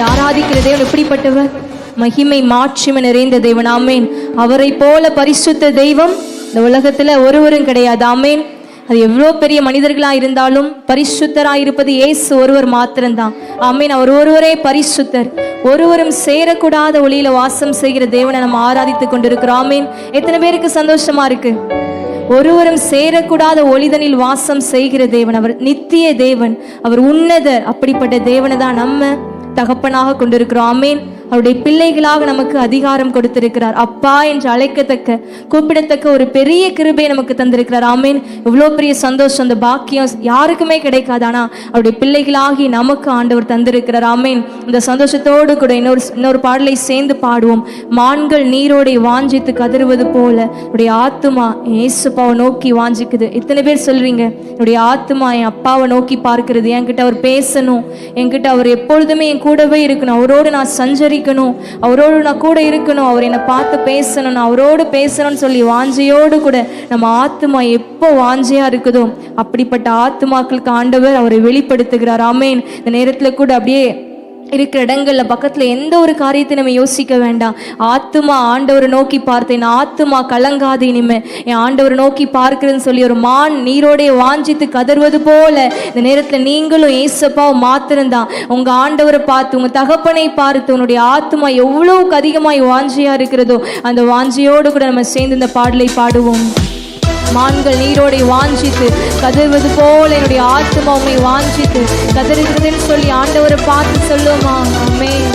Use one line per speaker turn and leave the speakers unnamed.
உங்களை ஆராதிக்கிற தேவன் எப்படிப்பட்டவர்? மகிமை மாட்சிமை நிறைந்த தேவன். ஆமேன். அவரை போல பரிசுத்த தெய்வம் இந்த உலகத்துல ஒருவரும் கிடையாது. ஆமேன். அது எவ்வளோ பெரிய மனிதர்களாக இருந்தாலும் பரிசுத்தராக இருப்பது இயேசு ஒருவர் மாத்திரம்தான். ஆமீன். அவர் ஒருவரே பரிசுத்தர். ஒருவரும் சேரக்கூடாத ஒளியில வாசம் செய்கிற தேவனை நம்ம ஆராதித்து கொண்டிருக்கிறோம். ஆமீன். எத்தனை பேருக்கு சந்தோஷமா இருக்கு? ஒருவரும் சேரக்கூடாத ஒளிதனில் வாசம் செய்கிற தேவன். அவர் நித்திய தேவன். அவர் உன்னதர். அப்படிப்பட்ட தேவனை தான் நம்ம தகப்பனாக கொண்டிருக்கிறோம். ஆமேன். அவருடைய பிள்ளைகளாக நமக்கு அதிகாரம் கொடுத்திருக்கிறார். அப்பா என்று அழைக்கத்தக்க கூப்பிடத்தக்க ஒரு பெரிய கிருபை நமக்கு தந்திருக்கிறார். ஆமீன். இவ்வளோ பெரிய சந்தோஷம் அந்த பாக்கியம் யாருக்குமே கிடைக்காது. ஆனால் அவருடைய பிள்ளைகளாகி நமக்கு ஆண்டவர் தந்திருக்கிறார். ஆமீன். இந்த சந்தோஷத்தோடு கூட இன்னொரு இன்னொரு பாடலை சேர்ந்து பாடுவோம். மான்கள் நீரோடை வாஞ்சித்து கதறுவது போல என்னுடைய ஆத்துமா ஏசுப்பாவை நோக்கி வாஞ்சிக்குது. இத்தனை பேர் சொல்றீங்க என்னுடைய ஆத்துமா என் அப்பாவை நோக்கி பார்க்கிறது. என்கிட்ட அவர் பேசணும். என்கிட்ட அவர் எப்பொழுதுமே என் கூடவே இருக்கணும். அவரோடு நான் சஞ்சரி சஞ்சரிக்கணும் அவரோடு நான் கூட இருக்கணும். அவர் என்னை பார்த்து பேசணும். நான் அவரோடு பேசணும்னு சொல்லி வாஞ்சையோடு கூட நம்ம ஆத்துமா எப்போ வாஞ்சையா இருக்குதோ அப்படிப்பட்ட ஆத்துமாக்களுக்கு ஆண்டவர் அவரை வெளிப்படுத்துகிறார். ஆமேன். இந்த நேரத்தில் கூட அப்படியே இருக்கிற இடங்கள்ல பக்கத்துல எந்த ஒரு காரியத்தை நம்ம யோசிக்க வேண்டாம். ஆத்துமா ஆண்டவரை நோக்கி பார்த்தேன் ஆத்துமா கலங்காது இனிமே. என் ஆண்டவரை நோக்கி பார்க்கிறேன்னு சொல்லி ஒரு மான் நீரோடைய வாஞ்சித்து கதறுவது போல இந்த நேரத்துல நீங்களும் ஏசப்பாவும் மாத்திரம்தான். உங்க ஆண்டவரை பார்த்து உங்க தகப்பனை பார்த்து உன்னுடைய ஆத்துமா எவ்வளவுக்கு அதிகமாய் வாஞ்சியா இருக்கிறதோ அந்த வாஞ்சியோடு கூட நம்ம சேர்ந்து இந்த பாடலை பாடுவோம். மான்கள் நீரோடை வாஞ்சித்து கதறுவது போல என்னுடைய ஆத்மா உண்மை வாஞ்சித்து கதறுகிறதுன்னு சொல்லி ஆண்டவரை பார்த்து சொல்லுமா ஆமென்.